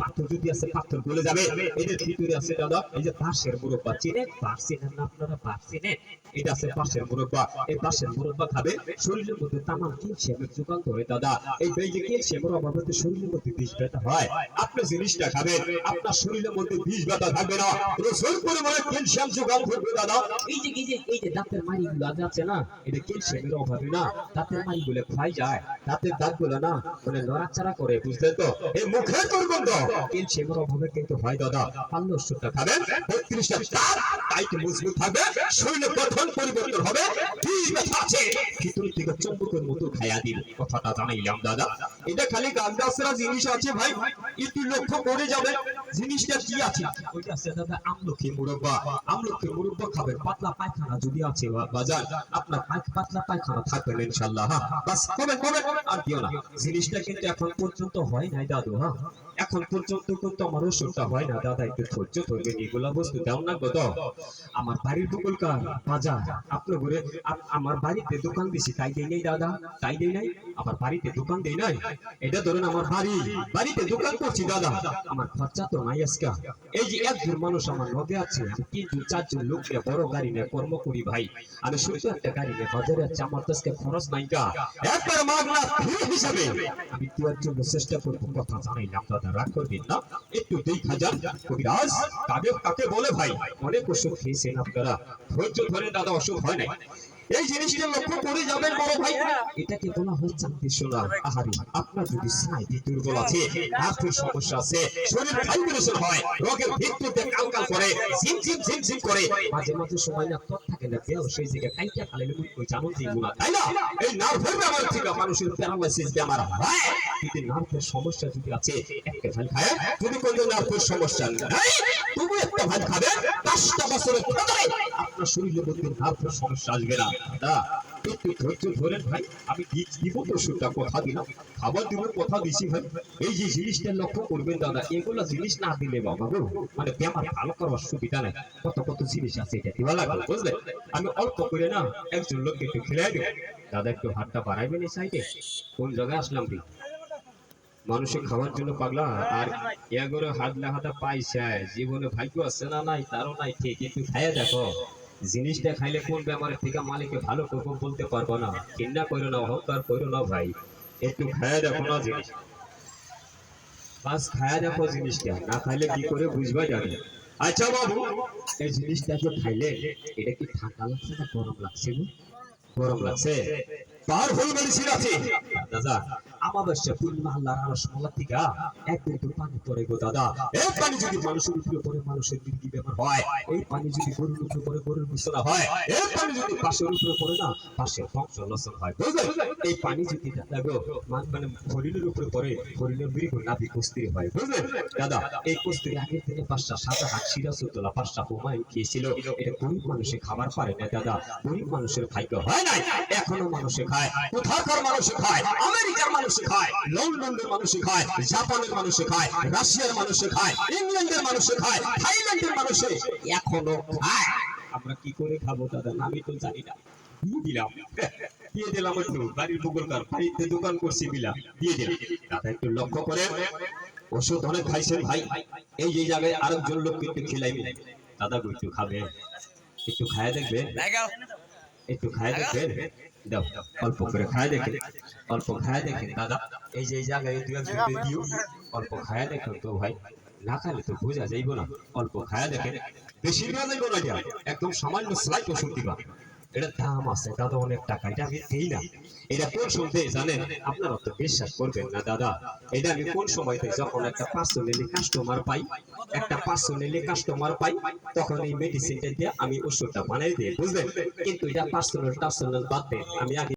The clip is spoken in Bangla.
পাথর যদি পাথর গলে যাবে। এদের ভিতরে আছে দাদা, এই যে পাশের মুরব্বা, চিনেন? পাশ চিনেন না আপনারা? পাশ চিনেন? এটা আছে পাশের মুরব্বা। এই পাশের মুরব্বা খাবে, শরীরের মধ্যে তামাম ক্যালসিয়ামের যোগান ধরে, দাদা। এই এই ক্যালসিয়ামের অভাবে শরীরের মধ্যে বিষ ব্যথা হয়। আপনি জিনিসটা খাবেন, আপনার শরীরের মধ্যে বিষ ব্যথা থাকবে না। প্রচুর পরিমাণে ক্যালসিয়াম যোগান ধরবে, দাদা। এই যে এই যে এই যে দাঁতের মাড়িগুলো আজ না, এটা ক্যালসিয়ামের অভাবে না। দাঁতের মাড়িগুলো খাই যায়, দাঁতের দাঁতগুলো না মানে নড়াচড়া করে, বুঝলেন তো? এই মুখের দুর্গন্ধ। ক্যালসিয়ামের অভাবে কিন্তু হয়, দাদা। পাল্ল ওষুধটা খাবেন, বত্রিশটা দাঁত টাইট মজবুত থাকবে, শরীরে গঠন পরিবর্তন হবে ব্যথা আছে। ভিতর থেকে চম্বকের মতো খাইয়া দিল কথাটা জানাইলাম, দাদা। এটা খালি গান্দাসরা জিনিস আছে ভাই। একটু লক্ষ্য করে যাবে, জিনিসটা কি আছে? ওইটা আছে, দাদা, আমলকি মুরব্বা। আমলকি মুরব্বা খাবেন পাতলা পায়খানা যদি আছে বাজার, আপনার পাতলা পায়খানা থাকবেন ইনশাআল্লাহ হ্যাঁ। বাস কবে কবে আর দিও না। জিনিসটা কিন্তু এখন পর্যন্ত হয় নাই, দাদু হ্যাঁ। এখন পর্যন্ত কিন্তু আমার ওষুধটা হয় না। দাদা, একটু ধৈর্য ধরবেন, এগুলা বস্তু দেও না গো। তো আমার বাড়ির বকুলকার বাজার। আপনার ঘরে আমার বাড়িতে দোকান দিছি, তাই দেই নাই দাদা, তাই দেই নাই। আমার বাড়িতে দোকান দেই নাই। এটা ধরেন আমার বাড়ি। বাড়িতে দোকান করছি, দাদা। আমার খরচা তো নাই আজকে। এই যে একজন মানুষ আমার লগে আছে, আমি তিনজন, চারজন লোক নিয়ে বড় গাড়ি নিয়ে কর্ম করি ভাই। আমি শুধু একটা গাড়ি নিয়ে বাজারে যাচ্ছি আমার তো আজকে খরচ নাই গা। একবার মাগনা হিসাবে আমি জন্য চেষ্টা করব কথা জানাইলাম দাদা রাগ করবেন না। একটু দেখা কবিরাজ, কাকে কাকে বলে ভাই? অনেক ওষুধ খেয়েছেন আপনারা। ধৈর্য ধরে দাদা, অসুখ হয় নাই। এই জিনিসটা লক্ষ্য করে যাবেন বড় ভাই। এটাকে বলা হয় আহারি, আপনার যদি স্নায়ু দুর্বল আছে হার্টের সমস্যা আছে, শরীর ভাইব্রেশন হয়, রোগের ভিত্তিতে কালকাল করে ঝিম ঝিম ঝিম ঝিম করে, মাঝে মাঝে সময় না। না দেও সেই জায়গায় কাইটা খালে মুখ কই জানো যে গুণা তাই না এই নার্ভের ব্যাপার থেকে মানুষের প্যারালাইসিস বেমার হয় কিন্তু নার্ভের সমস্যা যদি আছে একটা ভাই খায় যদি কোনো নার্ভের সমস্যা নাই তুমি একটা ভাই খাবে পাঁচটা বছরের ভেতরে আপনার শরীরের মধ্যে নার্ভের সমস্যা আসবে না দাদা একটু ধৈর্য ধরেন ভাই, আমি কথা দিলাম, খাবার কথা দিছি ভাই। এই যে জিনিসটা লক্ষ্য করবেন দাদা, এগুলো জিনিস না দিলে বাবা গো মানে বেমার ভালো করার সুবিধা নাই। কত কত জিনিস আছে, এটা লাগবে বুঝলেন আমি অল্প করে না, একজন লোককে একটু খেলাই দেব। দাদা একটু হাতটা বাড়াইবেন এই সাইডে। কোন জায়গায় আসলাম তুই মানুষের খাওয়ার জন্য পাগলা, আর এগোরে হাত লাগাটা পাইছে। জীবনে ভাগ্য আছে না নাই, তারও নাই, ঠিক, একটু খাইয়া দেখো। জিনিসটা খাইলে কোন ব্যাপারের থেকে মালিককে ভালো করব বলতে পারব না? চিন্তা করো না, অহংকার করো না ভাই। একটু খাইয়া দেখো না জিনিস। বাস খাইয়া দেখো জিনিসটা। না খাইলে কি করে বুঝবা জানি আচ্ছা বাবু, এই জিনিসটা যে খাইলে, এটা কি ঠান্ডা লাগছে না গরম লাগছে গরম লাগছে। পাওয়ারফুল মেডিসিন আছে দাদা রসমলা থেকে। তো পানি গো দাদা। এই পানি যদি মানুষের উপরে পড়ে, মানুষের দিদি হয়। এই পানি যদি গরুর উপরে গরুর হয়। এই পানি যদি পাশের উপরে না লসন হয়। এই পানি যদি দাদা মানে হরিণের উপরে হরিণের মৃগ কুস্তির হয়। দাদা, এই কুস্তির আগের দিনে পাঁচটা সাদা হাত সিরাজউদ্দৌলা পাঁচটা হুমায়ুন খেয়েছিল এটা গরিব মানুষে খাবার পারে না দাদা। গরিব মানুষের ভাগ্য হয় নাই। এখনও মানুষে খায়। কোথাকার মানুষে খায়? আমেরিকার মানুষে লন্ডনের মানুষে জাপানের মানুষে রাশিয়ার মানুষে ইংল্যান্ডের মানুষে থাইল্যান্ডের মানুষে এখনও খায়। আমরা কি করে খাব দাদা? আমি তো জানি না। দিলাম। দিয়ে দিলাম একটু। বাড়ির বাড়িতে দোকান করছি দিয়ে দিলাম। দাদা, একটু লক্ষ্য করে ওষুধ অনেক খাইছেন ভাই। এই যে জায়গায় আরেকজন লোক কিন্তু খিলাইবে। দাদা একটু খাবে। একটু খায় দেখবে। একটু খায় দেখবেন দাও অল্প করে খায় দেখেন। অল্প খায় দেখেন দাদা। এই যে জায়গায় দু দিও। অল্প খায় দেখেন তো ভাই। না খাইলে তো বোঝা যাইব না। অল্প খায় দেখেন। বেশি যাইব না এটা। একদম সামান্য স্লাইট ওষুধ দিবা। এটা দাম আছে দাদা অনেক টাকা। এটা আমি দিই না। এটা কোন সময় জানেন? আপনারা তো বিশ্বাস করবেন না দাদা। এটা আমি কোন সময় থেকে যখন একটা পার্সোনালি কাস্টমার পাই একটা পার্সোনালি কাস্টমার পাই, তখন এই মেডিসিনটা দিয়ে আমি ওষুধটা বানাই দিই, বুঝলেন? কিন্তু এটা পার্সোনাল টার্সোনাল বাদ দেন। আমি আগে